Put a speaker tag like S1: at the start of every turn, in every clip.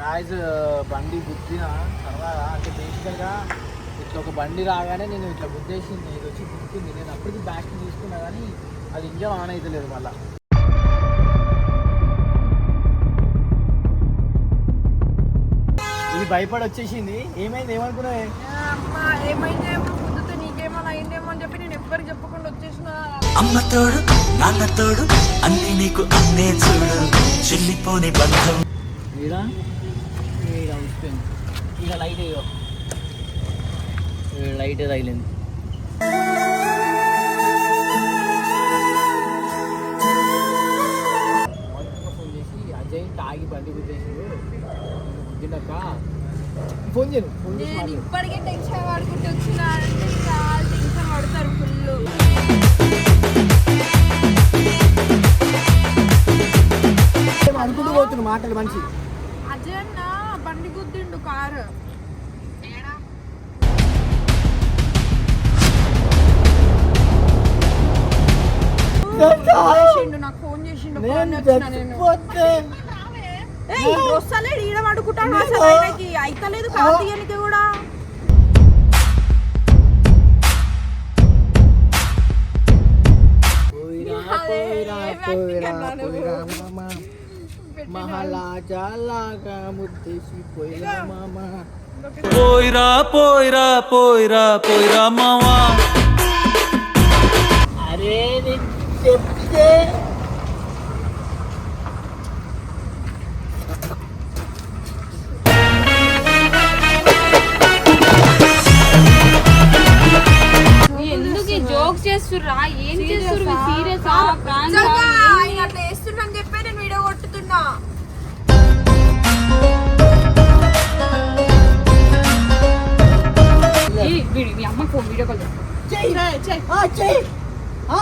S1: Guys బండి గుద్దిన తర్వాత అంటే బేసికల్గా ఇట్లా ఒక బండి రాగానే నేను ఇట్లా గుద్దేసింది ఇది వచ్చి గుర్తుంది. నేను అప్పటికి బ్యాక్ తీసుకున్నా కానీ అది ఇంజన్ ఆన్ అవుతలేదు మళ్ళా. ఇది భయపడి వచ్చేసింది ఏమైంది?
S2: పొద్దుతో నీకేమైనా అయిందేమో అని చెప్పి నేను ఎవ్వరికి చెప్పకుండా వచ్చేసిన.
S3: అమ్మ తోడు నాన్న తోడు అన్ని నీకు అన్నే చూడు. చెల్లిపోని బంధం.
S1: ఉసిపోయింది ఈడ లైట్ అయ్యో లైట్ తగిలింది. ఫోన్ చేసి అజయ్ తాగి బండి గుద్దేసిండు. గుద్దినాక ఫోన్ చేయను ఫోన్ చేసి.
S2: ఇప్పటికే టెన్షన్ పడుకుంటూ వచ్చిన అంటే చాలా టెన్షన్ పడతారు ఫుల్
S1: అనుకుంటూ పోతున్నా మాటలు మనిషి
S2: అజయ్ అన్న బండి గుద్దిండు కారు. నాకు ఫోన్ చేసిండు వస్తలేడు ఈడ పడుకుంటాడు అసలు ఆయనకి. అయితలేదు కార్తీయానికి కూడా.
S1: పోయిరా
S2: అదే,
S1: పోయిరా
S2: ఏం
S1: పోయిరా
S2: యాక్టింగ్ అన్నా నువ్వు?
S1: పోయిరా మామ మహారాజాలాగా ముద్దేసి పోయిరా మామ
S3: పోయిరా పోయిరా పోయిరా పోయిరా మావా
S1: అరే నేను చెప్తే
S4: ఎందుకు జోక్స్ చేస్తుర్రా? ఏం చేస్తుర్రు సీరియస్
S2: నిజంగా ఆయన అట్లా వేస్తున్నా అని చెప్పి నేను కొట్టుతున్నా
S4: మీ అమ్మ ఫోన్ వీడియో కాల్
S1: చెయ్యి ఆ, చెయ్యి. ఆ,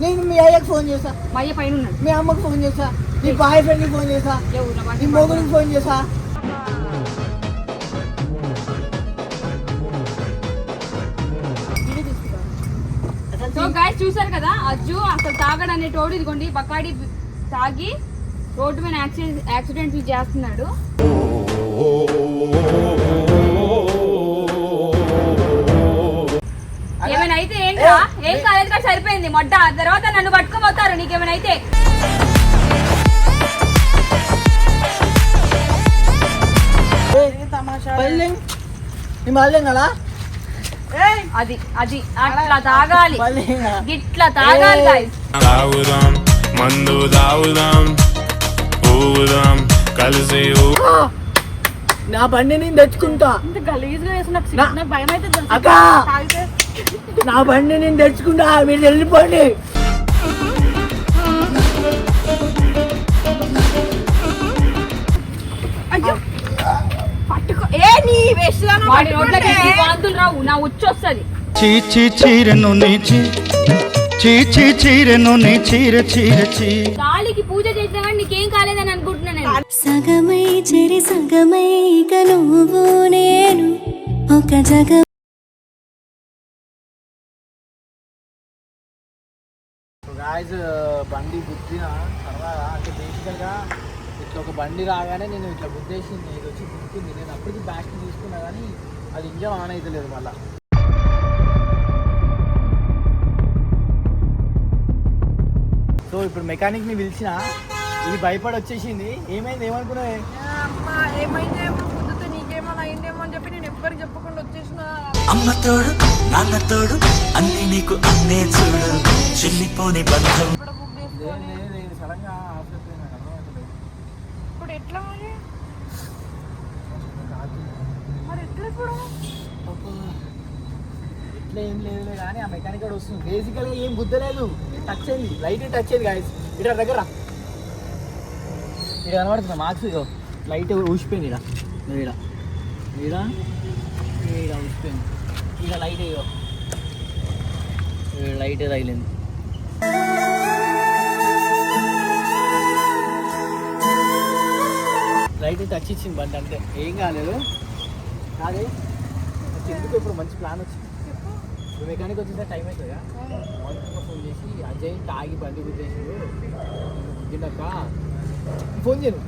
S1: నేను మీ అయ్యకి ఫోన్ చేసా
S4: మా అయ్య పైన ఉన్నాడు.
S1: మీ అమ్మకి ఫోన్ చేసా నీ బాయ్ ఫ్రెండ్కి ఫోన్ చేసా
S4: నా
S1: మొగుడికి ఫోన్ చేసా
S4: సో గాయస్ చూసారు కదా? అజ్జు అసలు తాగడు అనే తోడు ఇదిగోండి బకాడి తాగి రోడ్డు మీద యాక్సిడెంట్ యాక్సిడెంట్లు చేస్తున్నాడు. ఏమైనా అయితే ఏంట్రా? ఏం కాలేదు కదా సరిపోయింది. మొడ్డ. తర్వాత నన్ను పట్టుకోబోతారు నీకేమైనా అయితే అది అది. అట్లా తాగాలి. ఇట్లా తాగాలి
S5: మందు తాగుదాం. ఊదాం కలిసి
S1: నా బండి నేను తెచ్చుకుంటా.
S4: ఇంత వేసి నాకు
S1: నా-
S4: నాకు భయం అయితే
S1: అక్క! నా బండి నేను తెచ్చుకుంటా మీరు వెళ్ళిపోండి.
S2: పట్టుకో. ఏ నీ వేస్ట్
S4: వాడి నోట్లకి ఈ వాంతులు రావు నా ఉచ్చొస్తుంది.
S6: చీచి చీరెను నీచి చీచి చీరెను నీ చీర చీర చీ
S4: పూజ చేసినా కానీ నీకేం కాలేదని అనుకుంటున్నా నేను
S7: సగమై చెరి సగమై ఇక నువ్వు నేను ఒక జగ
S1: గాయస్ uh, బండి గుద్దిన సరదాగా అంటే బేసికల్గా ఇట్లా ఒక బండి రాగానే నేను ఇట్లా గుద్దేసింది ఇది వచ్చి గుర్తుంది నేను అప్పటికి బ్యాక్ తీసుకున్నా కానీ అది ఇంజన్ ఆన్ అవుతలేదు మళ్ళా. సో ఇప్పుడు మెకానిక్ని పిలిచిన ఇది భయపడి వచ్చేసింది ఏమైంది? ఏమనుకున్నావే?
S2: అమ్మా ఏమైందేమో? పొద్దుతో నీకేమైనా అయిందేమో అని చెప్పి నేను ఎవ్వరికి చెప్పకుండా వచ్చేసిన.
S3: అమ్మ తోడు నాన్న తోడు అన్ని నీకు అన్నే చూడు. చెల్లిపోని బంధం.
S2: ఇప్పుడు ఎట్లా మరి? మరి ఎట్లా ఇప్పుడు?
S1: అబ్బా. ఇట్లా ఏం లేదులే కానీ ఆ మెకానిక్ కూడా వస్తుంది. బేసికల్గా ఏం గుద్దలేదు టచ్ అయింది. లైట్ టచ్ అయింది గాయస్ ఇక్కడ దగ్గర ఇక్కడ కనబడుతుంది? మార్క్స్ లైట్ ఊసిపోయింది ఇక్కడ. ఈడ ఈడ ఈడ ఊసిపోయింది. ఇక్కడ లైట్ ఇగో లైట్ తగిలింది. లైట్ టచ్ ఇచ్చింది బండి అంతే. ఏం కాలేదు. కాదే. ఎందుకు ఇప్పుడు మంచి ప్లాన్ వచ్చింది? ఇప్పుడు మెకానిక్ వచ్చిన టైం అవుతుందా మౌనికకు ఫోన్ చేసి అజయ్ తాగి బండి గుద్దేసిండు. గుద్దినాక ఫోన్ చేయను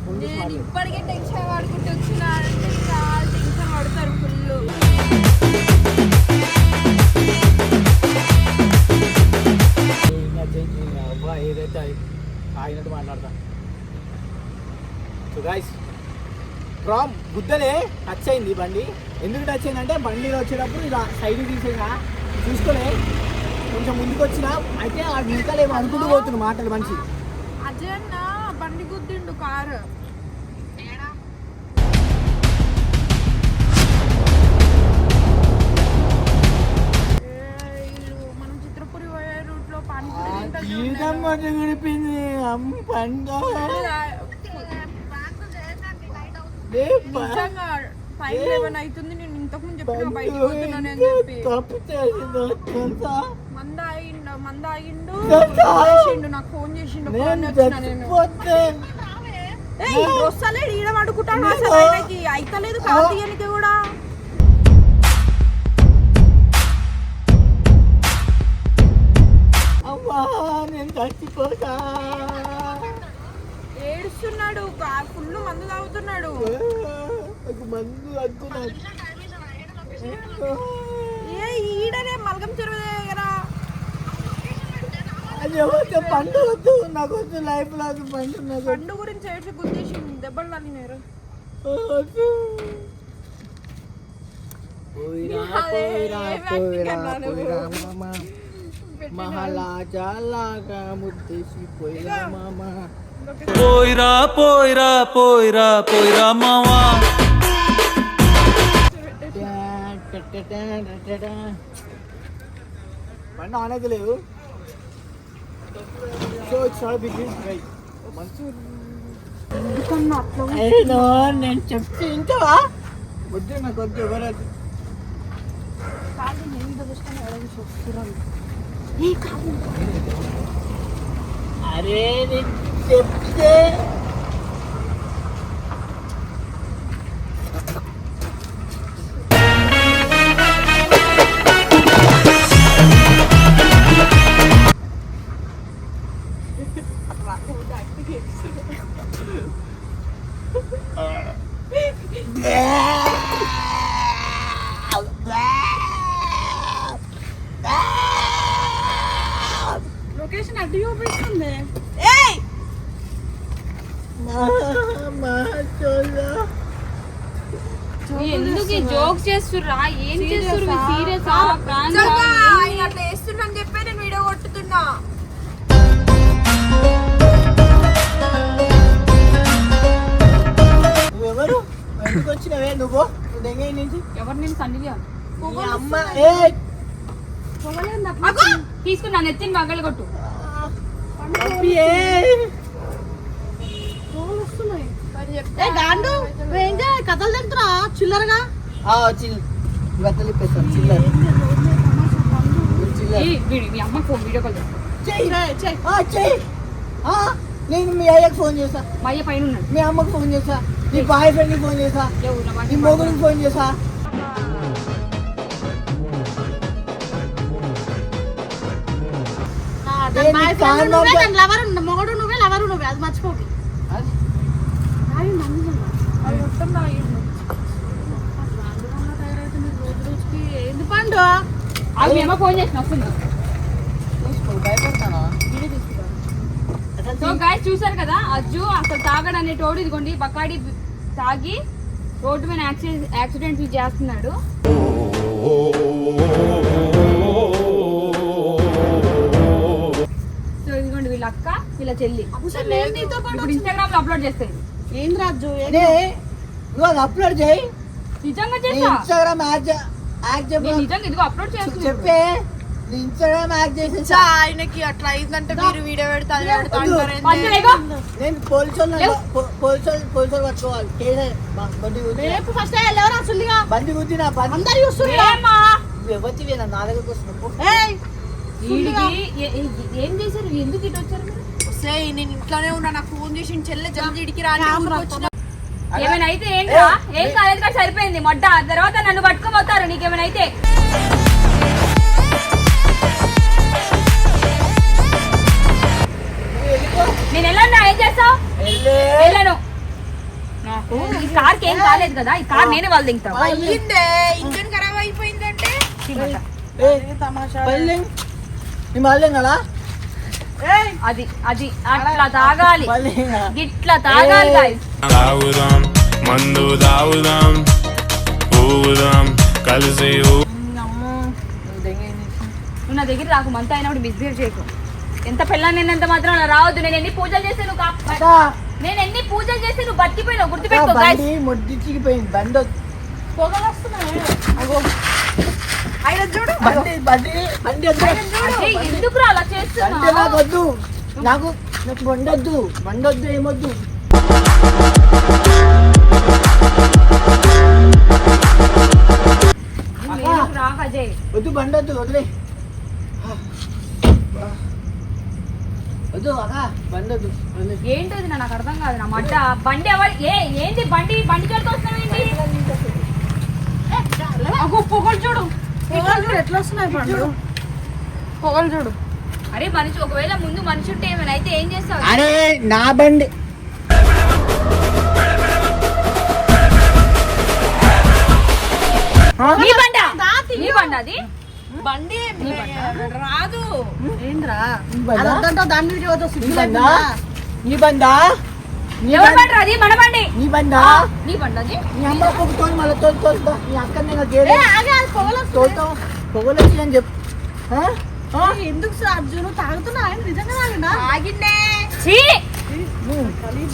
S2: ఇప్పటికే టెన్షన్ పడుకుంటూ టెన్షన్
S8: పడతారు ఫుల్. ఏదైతే సో గుద్దలే టచ్ అయింది బండి. ఎందుకు టచ్ అయిందంటే బండిలో వచ్చేటప్పుడు ఇలా సైడ్ తీసేసా చూసుకొని కొంచెం ముందుకు వచ్చిన అయితే ఆ మిగతా ఏమో అనుకుంటూ పోతున్నాడు మాటలు మనిషి.
S2: అజన్నా బండి గుద్దిండు కారు.
S8: గడిపింది. అమ్మ పండు. లే ప-
S2: నిజంగా టైం లెవెన్ అవుతుంది? నేను ఇంతకు ముందు చెప్పిన బయటకు పోతున్నాను అని చెప్పి.
S8: తప్పు చేసిందో
S2: మంద ఆగిండు? చేసిండు నాకు ఫోన్ చేసిండు ఫోన్ వచ్చిన నేను. ఏయ్ వస్తలేడు ఈడ పడుకుంటాను అసలు ఆయనకి. అయితలేదు కార్తీయానికి కూడా.
S8: అమ్మా నేను చచ్చిపోతా.
S2: ఏడుస్తున్నాడు ఫుల్ మందు తాగుతున్నాడు.
S8: మందు
S2: ఏ ఈడనే
S8: అది ఎవరితో పండు వద్దు. నాకు వద్దు లైఫ్ లాగా పండు నాకు
S2: పండు గురించి ఏడ్చి గుద్దేసి దెబ్బలు అదే,
S8: మామ. మహారాజాలాగా ముద్దేసి పోయిరా మామ.
S3: పోయిరా పోయిరా పోయిరా పోయిరా మావా
S8: బండి ఆనది లేదు సో ఇట్స్ నాట్ బిగ్ నేను చెప్తే ఇంకవా వద్దు నాకు వద్దు ఎవరదు అరే నేను చెప్తే
S2: లొకేషన్ అడ్డు చూపిస్తుంది
S4: ఎందుకు జోక్స్ చేస్తుర్రా? ఏం చేస్తుర్రు? సీరియస్
S2: అట్లా వేస్తున్నా అని చెప్పి నేను వీడియో కొట్టుతున్నా.
S4: సండిగా
S8: మీ అమ్మ ఏ!
S4: తీసుకుని నన్ను ఎత్తిని పగలు కొట్టు.
S8: అబ్బి, ఏ!
S2: కథలు తింటున్నా చిల్లరగా?
S8: ఆ, చిల్ గత్తలు ఇప్పేస్తాను చిల్లర. చిల్లర.
S4: ఈ వీడి- మీ అమ్మ ఫోన్ వీడియో కాల్ చేస్తా.
S8: చెయ్యి ఆ, చెయ్యి. ఆ, నేను మీ అయ్యకి ఫోన్ చేసా
S4: మా అయ్య పైన
S8: మీ అమ్మకి ఫోన్ చేసా నీ బాయ్ ఫ్రెండ్కి ఫోన్ చేసా
S4: ఎవరు నా
S8: నీ
S4: వాడిని
S8: మొగుడికి ఫోన్ చేసా
S2: మొగడు నువ్వే లవరు నువ్వే అది మర్చిపోకి పండు
S4: ఫోన్ చేసిన వస్తుంది? సో గాయస్ చూసారు కదా అజ్జు అసలు తాగడు అనేటోడు ఇదిగోండి బకాడి తాగి రోడ్డు మీద యాక్సిడెంట్ చేస్తున్నాడు వీళ్ళ అక్క వీళ్ళ చెల్లి. ఇప్పుడు ఇన్స్టాగ్రామ్లో అప్లోడ్ చేస్తాయి
S2: ఏం రాజు
S8: నే, నువ్వు అది అప్లోడ్ చేయి.
S4: నిజంగా చేస్తా?
S8: ఇన్స్టాగ్రామ్ యాడ్ చే- యాడ్ చెప్పు.
S4: నేను నిజంగా ఇదిగో అప్లోడ్ చేస్తున్నా.
S8: చెప్పే. నీ ఇన్స్టాగ్రామ్ యాడ్ చేసి
S2: ఆయనకి అట్లా అయిందంటే మీరు వీడియో పెడతా అది.
S8: నేను పోలీసు వాళ్ళని-
S4: లేవు.
S8: పో- పోలీసు వాళ్ళు- పోలీసు వాళ్ళు పట్టుకోవాలి బండి.
S2: రేపు ఫస్ట్ ఎవరు అసలుగా
S8: బండి గుద్దినా బండి
S2: అందరు చూస్తున్నా
S8: ఎవరివి నా దగ్గరకు వస్తున్నావు
S4: వీడికి ఏ- ఏ- ఏం చేశారు? ఎందుకు ఇటు వచ్చారు మీరు?
S2: వస్తే నేను ఇంట్లోనే ఉన్నా. నాకు ఫోన్ చేసి చెల్లె జల్దీ ఇడికి రా వచ్చిన.
S4: ఏమైనా అయితే ఏంట్రా ఏం కాలేదు కదా సరిపోయింది. మొడ్డ తర్వాత నన్ను పట్టుకోబోతారు నీకేమైనా అయితే. నేను వెళ్ళను ఏం చేస్తావు? వెళ్ళను. నాకు ఈ కార్కి ఏం కాలేదు కదా ఈ కార్ నేనే వాళ్ళు
S2: ఇంజన్ ఖరాబ్ అయిపోయిందంటే?
S8: కదా
S4: అది అది అట్లా తాగాలి. గిట్లా తాగాలి guys.
S5: తాగుదాం మందు తాగుదాం ఊగుదాం కలిసి ఊ
S4: నువ్వు నా దగ్గర రాకు మంత అయినప్పుడు మిస్బిహేవ్ చేయకు. ఎంత పెళ్ళాన్ని ఎంత మాత్రం అలా రావద్దు. నేను ఎన్ని పూజలు చేస్తే నువ్వు కాప్- నేను ఎన్ని పూజలు చేస్తే నువ్వు బతికిపోయినావు గుర్తుపెట్టుకో guys.
S1: బండి ముడ్డిచ్చిపోయింది బండి.
S9: పొగలు వస్తున్నాయి. అగో. ఆయన చూడు.
S1: బండి బండి బండి
S4: ఎందుకురా అలా
S1: నాకు
S4: చేస్తున్నావు
S1: వద్దు. నాకు నాకు బండి వద్దు. ఏమొద్దు వద్దు బండి వద్దు వదిలే. వద్దు అక్క బండి వద్దు వదిలే.
S4: ఏంటది నాకు అర్థం కాదు నా మడ్డ. బండి ఎవరు? ఏ ఏంటి బండి? బండి చోటుకు వస్తున్నావేంటి? అగో పొగలు చూడు
S9: పొగలు చూడు. ఎట్లా వస్తున్నాయి పండు? పొగలు చూడు.
S4: అరే మనిషి ఒకవేళ ముందు మనిషి ఉంటే ఏమైనా అయితే ఏం చేస్తావు?
S1: అరే నా బండి.
S4: నీ బండ? నీ బండ అది?
S9: బండి రాదు. వద్దంటే దాని
S1: నీ బండా?
S9: లేకుండా.
S1: నీ బండా నీ
S4: ఎవరి
S1: బండి
S4: బండి అది మన బండి.
S1: నీ బండా?
S4: నీ బండి అది?
S1: నీ అమ్మ పొగుతోని మళ్ళీ తోలు తోలుతా నీ అక్క నేను
S9: ఏ,
S1: గేరే
S9: ఆగే, అది పొగలు వస్తున్నాయి.
S1: తోలుతాం పొగలొచ్చి అని చెప్పు.
S9: ఎందుకు సార్ అర్జును తాగుతున్నా? నిజంగా తాగిండా? ఆగిండే
S4: చీ!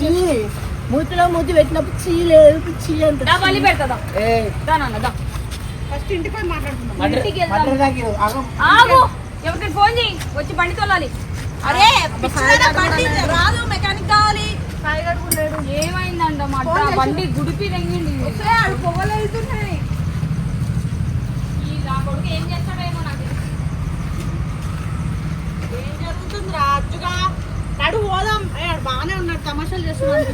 S1: చీ. మూతిలో మూతి పెట్టినప్పుడు చీ లేదు చీ అంట
S4: బలి పెడతా
S1: ఏ.
S9: ఫస్ట్ ఇంటికి పోయి మాట్లాడుతున్నాం
S4: ఎవరికి ఫోన్ చేయి వచ్చి బండి తోలాలి.
S9: అరే రాదు మెకానిక్ కావాలి.
S4: ఏమైందంట మాట బండి గుడిపి తెంగింది.
S9: పొగలు వెళ్తున్నాయి
S4: ఈ నా కొడుకు ఏం చేస్తాడేమో నాకు.
S9: ఏం జరుగుతుంది రాజుగా నడు పోదాం. బాగానే ఉన్నాడు. తమాషాలు చేస్తున్నాడు.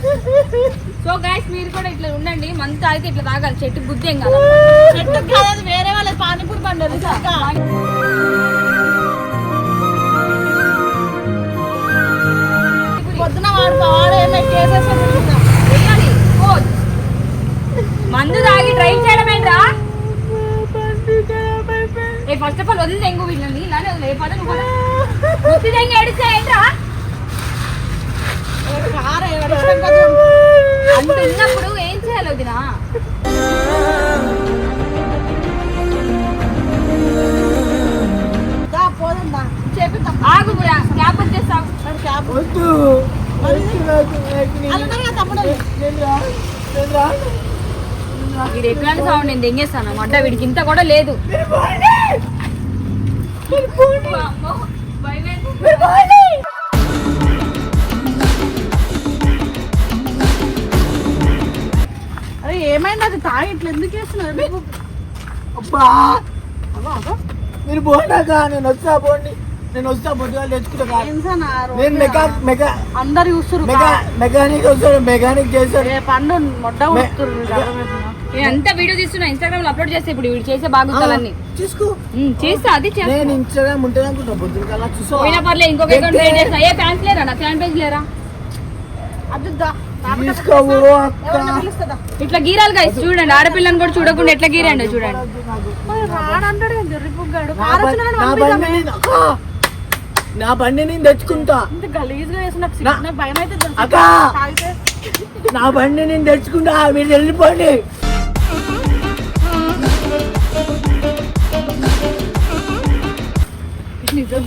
S4: సో గైస్ మీరు కూడా ఇట్లా ఉండండి. మంది తాగితే ఇట్లా తాగాలి. చెట్టు బుద్ధి ఏం కాదు.
S9: చెట్టు కాదు వేరే వాళ్ళ పానీపూరి బండి పొద్దున వాడు వాడు ఏమైనా కేసేసాడు
S4: మందు తాగి డ్రైవ్ చేయడం ఏంట్రా? ఏ ఫస్ట్ ఆఫ్ ఆల్ వదిలి తెంగు వీళ్ళని. ఇలానే వదిలే ఏ పద నువ్వు పద. బుద్ధి ఏడిస్తే ఏంట్రా? అంత ఉన్నప్పుడు ఏం చేయాలి వదినా?
S9: దా, పోదాం దా. చేపిద్దాం
S4: క్యాబ్ వచ్చేస్తావు. ఇది ఎట్లాంటి సౌండ్ నేను తెంగేస్తాను అడ్డ వీడికి ఇంత కూడా లేదు.
S9: అరే ఏమైంది? అది తాగి ఇట్లా ఎందుకు వేస్తున్నారు మీకు
S1: అబ్బా. మీరు పోనాక నేను వస్తా పోండి. నేను వస్తా పొద్దుగా తెచ్చుకుంటా కారు.
S9: టెన్షన్ ఆ రోజు.
S1: నేను మెకా మెకా
S9: అందరు చూస్తురు
S1: మెకా మెకానిక్ వస్తాడు మెకానిక్ చేస్తాడు
S9: ఏ పండు మొడ్డ
S4: అంతా వీడియో తీస్తున్నా ఇన్స్టాగ్రామ్లో అప్లోడ్ చేస్తే ఇప్పుడు వీడు చేసే బాగుంటాలన్నీ
S1: చూసుకో
S4: చేస్తా అది చేస్తా.
S1: నేను ఇన్స్టాగ్రామ్ ఉంటుంది అనుకుంటా పొద్దున కల్లా చూసుకో.
S4: పోయినా పర్లే ఇంకొక అకౌంట్ క్రియేట్ చేస్తా. ఏ ఫ్యాన్స్ లేరా నా? ఫ్యాన్ పేజ్ లేరా? ఇట్లా గీరాలి guys చూడండి ఆడపిల్లని కూడా చూడకుండా ఎట్లా గీరండి చూడండి.
S9: రాడంటాడు
S1: నా బండి నేను- తెచ్చుకుంటా. అక్క. నా బండి నేను తెచ్చుకుంటా మీరు వెళ్ళిపోండి.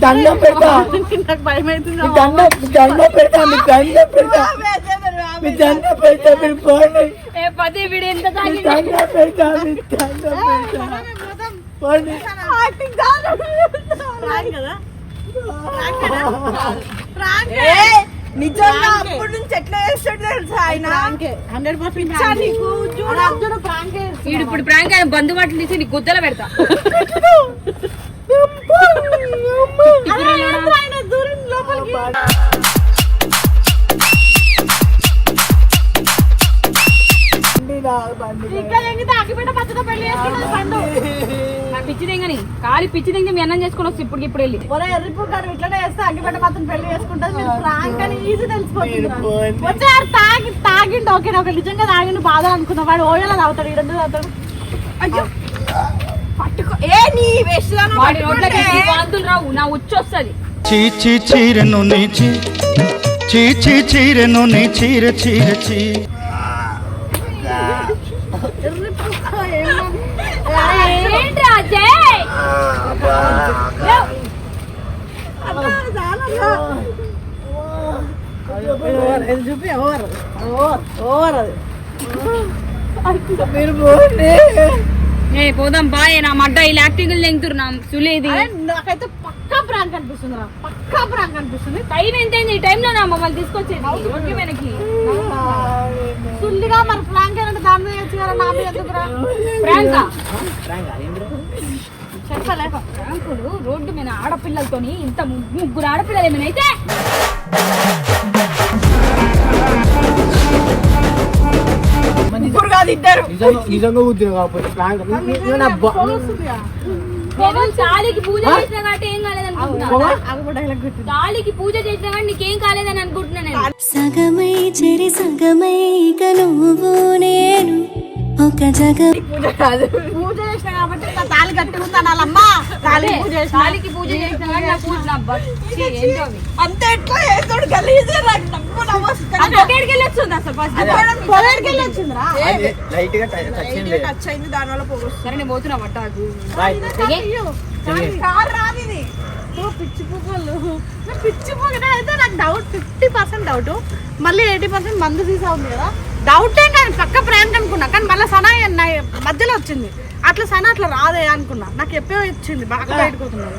S1: దండం పెడతా. దండం దండం పెడతా మీ దండం పెడతా. మీ దండం పెడతా మీరు పోండి? దండం పెడతా మీ దండం పెడతా. పోండి.
S9: నిజంగా అప్పటి నుంచి ఎట్లా చేస్తాడు తెలుసా ఆయన? హండ్రెడ్ పర్సెంట్ నీకు చూడు. ప్రాంక్.
S4: వీడు ఇప్పుడు ప్రాంక్ అయిన బంధుబాట్లు తీసి నీ గుద్దల పెడతా.
S9: ఆయన ఇంకా ఎంగితే అగ్గిపెట్ట పచ్చడి పెళ్ళి చేసుకున్నది పండు
S4: పిచ్చి దెంగని కాలి పిచ్చి దెంగి మీ అన్నం చేసుకొని వస్తే ఇప్పుడు ఇప్పుడు వెళ్ళి.
S9: ఒరే ఎర్రిపూర్ గారు ఇట్లనే చేస్తే అగ్గిపెట్ట మాత్రం పెళ్ళి చేసుకుంటది. మీరు ప్రాంక్ అని ఈజీ తెలిసిపోతుంది
S1: మీరు పోండి.
S9: వచ్చే ఆడు తాగి తాగిండు ఓకే ఒక నిజంగా తాగిండు బాధ అనుకున్నా. వాడు ఓయలా తాగుతాడు ఇడందు తాగుతాడు? అయ్యో. పట్టుకో. ఏ నీ వేస్ట్
S4: వాడి రోడ్లకి ఈ వాంతులు రావు నా ఉచ్చి వస్తుంది
S6: చీచి చీరెను నీచి చీచి చీరెను నీ చీర చీర చీ
S4: ఏంట్రా అజయ్
S9: చూపి ఓవర్ అది
S4: ఏ పోదాం బాయ్ నా మడ్డ ఇలా యాక్టింగ్ లెంగుతున్నాం సులేది.
S9: నాకైతే పక్కా ప్రాంక్ అనిపిస్తుంది రా. పక్కా ప్రాంక్ అనిపిస్తుంది.
S4: టైం ఎంత ఈ టైంలో నా మమ్మల్ని తీసుకొచ్చేది. రోడ్డు వెనక్కి.
S9: సుల్లిగా మరి ప్రాంక్ అంటే దాని మీద నా మీద ఎందుకురా
S4: ప్రాంకా?
S1: ప్రాంక్?
S4: ప్రాంకులు రోడ్డు మీద ఆడపిల్లలతోని ఇంత ముగ్గురు ఆడపిల్లలు ఏమైనా అయితే?
S9: ముగ్గురు కాదు ఇద్దరు.
S1: నిజంగా ఉద్యోగం కాకపోతే
S4: పూజ చేసిన కాబట్టి ఏం
S9: గుర్తు
S4: తాలికి పూజ చేసిన నీకేం కాలేదని అనుకుంటున్నా నేను.
S7: సగమై చెరి సగమై ఇక నువ్వు నేను ఒక జగం
S9: పూజ కాదు. పూజ చేసిన కాబట్టి నాలమ్మా పూజ. అంతే ఎట్లా చేస్తాడు గలీజే నాకు
S1: టచ్ అయింది
S4: సరే నేను పోతున్నా పట్టాదు
S1: బాయ్
S9: కారు రాదు ఇది. ఓ పిచ్చి పువ్వులు నా పిచ్చి పువ్వులు అయితే నాకు డౌట్ ఫిఫ్టీ పర్సెంట్ డౌట్ మళ్ళీ ఎయిటీ పర్సెంట్ మందు తీసా ఉంది కదా. డౌట్ ఏం కాదు పక్క ప్రాంక్ అనుకున్నా. కానీ మళ్ళీ సనా మధ్యలో వచ్చింది. అట్లా సనా అట్లా రాదే అనుకున్నా. నాకు ఎప్పుడో వచ్చింది బాగా బయటకు అవుతున్నారు